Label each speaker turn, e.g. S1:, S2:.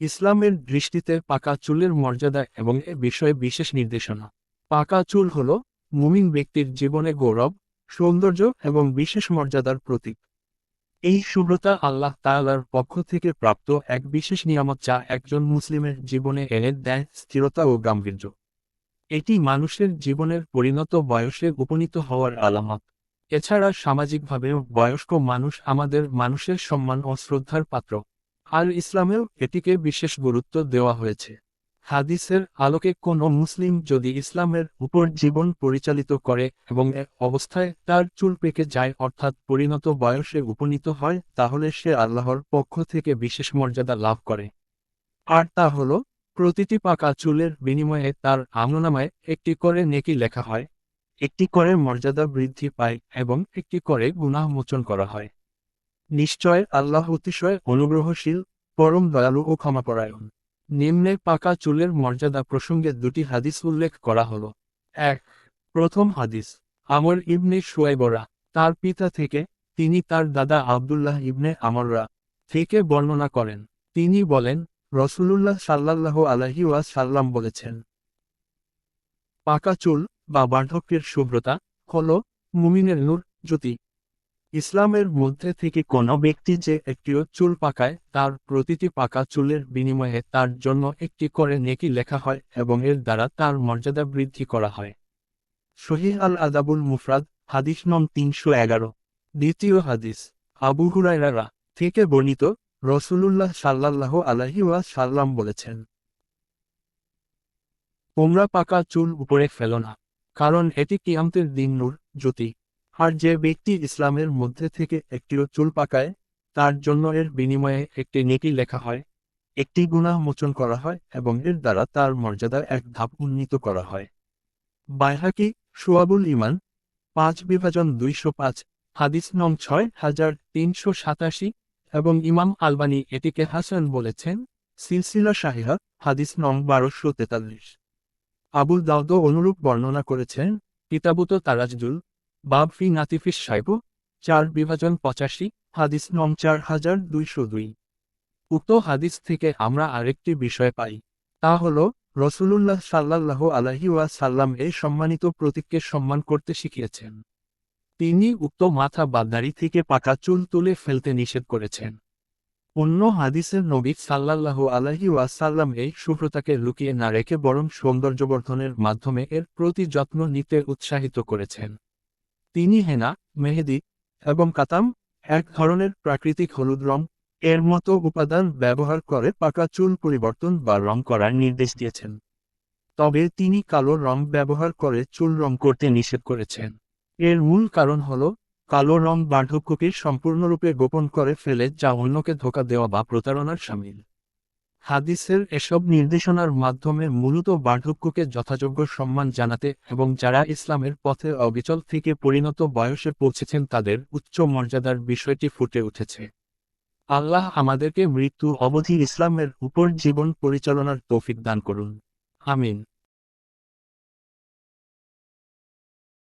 S1: ইসলামের দৃষ্টিতে পাকা চুলের মর্যাদা এবং এ বিষয়ে বিশেষ নির্দেশনা। পাকা চুল হল মুমিন ব্যক্তির জীবনে গৌরব, সৌন্দর্য এবং বিশেষ মর্যাদার প্রতীক। এই শুভ্রতা আল্লাহ তাআলার পক্ষ থেকে প্রাপ্ত এক বিশেষ নিয়ামত যা একজন মুসলিমের জীবনে এনে দেয় স্থিরতা ও গাম্ভীর্য। এটি মানুষের জীবনের পরিণত বয়সে উপনীত হওয়ার আলামত। এছাড়া সামাজিকভাবে বয়স্ক মানুষ আমাদের মানুষের সম্মান ও শ্রদ্ধার পাত্র। আর ইসলামেও এটিকে বিশেষ গুরুত্ব দেওয়া হয়েছে। হাদিসের আলোকে কোনো মুসলিম যদি ইসলামের উপর জীবন পরিচালিত করে এবং এক অবস্থায় তার চুল পেকে যায় অর্থাৎ পরিণত বয়সে উপনীত হয়, তাহলে সে আল্লাহর পক্ষ থেকে বিশেষ মর্যাদা লাভ করে। আর তা হল, প্রতিটি পাকা চুলের বিনিময়ে তার আমলনামায় একটি করে নেকি লেখা হয়। একটি করে মর্যাদা বৃদ্ধি পায় এবং একটি করে গুনাহ মোচন করা হয়। নিশ্চয় আল্লাহ অতিশয় অনুগ্রহশীল, পরম দয়ালু ও ক্ষমাপরায়ণ। নিম্নে পাকা চুলের মর্যাদা প্রসঙ্গে দুটি হাদিস উল্লেখ করা হল। এক, প্রথম হাদিস, আমর ইবনে সুয়াইবরা তার পিতা থেকে, তিনি তার দাদা আবদুল্লাহ ইবনে আমররা থেকে বর্ণনা করেন। তিনি বলেন, রসুলুল্লাহ সাল্লাল্লাহু আলাহি সাল্লাম বলেছেন, পাকা চুল বা বার্ধক্যের শুভ্রতা হল মুমিনের নূর জ্যোতি। ইসলামের মধ্যে থেকে কোনো ব্যক্তি যে একটিও চুল পাকায়, তার প্রতিটি পাকা চুলের বিনিময়ে তার জন্য একটি করে নেকি লেখা হয় এবং এর দ্বারা তার মর্যাদা বৃদ্ধি করা হয়। শহীদ আল আদাবুল মুফরাদ, হাদিস নম তিনশো এগারো। দ্বিতীয় হাদিস, আবু হুরাইরারা থেকে বর্ণিত, রসুলুল্লাহ সাল্লাহ আলহি ওয়া সাল্লাম বলেছেন, তোমরা পাকা চুল উপরে ফেলো না, কারণ এটি কিয়ামতের দিন নূর, জ্যোতি। আর যে ব্যক্তি ইসলামের মধ্যে থেকে একটিও চুল পাকায়, তার জন্য এর বিনিময়ে একটি নেকি লেখা হয়, একটি গুনাহ মোচন করা হয় এবং এর দ্বারা তার মর্যাদা এক ধাপ উন্নীত করা হয়। বাইহাকি সুয়াবুল ইমান পাঁচ বিভাজন দুইশো পাঁচ, হাদিস নং ছয় হাজার তিনশো সাতাশি এবং ইমাম আলবানি এটিকে হাসান বলেছেন, সিলসিলা শাহিহা, হাদিস নং বারোশো তেতাল্লিশ। আবুল দাউদ অনুরূপ বর্ণনা করেছেন, কিতাবুত তারাজদুল বাব ফি নাতিফিস সাইবু চার বিভাজন পঁচাশি, হাদিস নং চার হাজার দুইশো দুই। উক্ত হাদিস থেকে আমরা আরেকটি বিষয় পাই, তা হল, রসুলুল্লাহ সাল্লাহ আলহি সাল্লাম এই সম্মানিত প্রতীককে সম্মান করতে শিখিয়েছেন। তিনি উক্ত মাথা বাদদারি থেকে পাকা চুল তুলে ফেলতে নিষেধ করেছেন। অন্য হাদিসের নবী সাল্লাল্লাহু আলহি ওয়াসাল্লাম এই শুভ্রতাকে লুকিয়ে না রেখে বরং সৌন্দর্যবর্ধনের মাধ্যমে এর প্রতি যত্ন নিতে উৎসাহিত করেছেন। তিনি হেনা, মেহেদি এবং কাতাম এক ধরনের প্রাকৃতিক হলুদ রং এর মতো উপাদান ব্যবহার করে পাকা চুল পরিবর্তন বা রং করার নির্দেশ দিয়েছেন। তবে তিনি কালো রং ব্যবহার করে চুল রং করতে নিষেধ করেছেন। এর মূল কারণ হল, কালো রং বার্ধক্যকে সম্পূর্ণরূপে গোপন করে ফেলে যা অন্যকে ধোকা দেওয়া বা প্রতারণার সামিল। হাদিসের এসব নির্দেশনার মাধ্যমে মূলত বার্ধক্যকে যথাযোগ্য সম্মান জানাতে এবং যারা ইসলামের পথে অবিচল থেকে পরিণত বয়সে পৌঁছেছেন তাদের উচ্চ মর্যাদার বিষয়টি ফুটে উঠেছে। আল্লাহ আমাদেরকে মৃত্যু অবধি ইসলামের উপর জীবন পরিচালনার তৌফিক দান করুন। আমিন।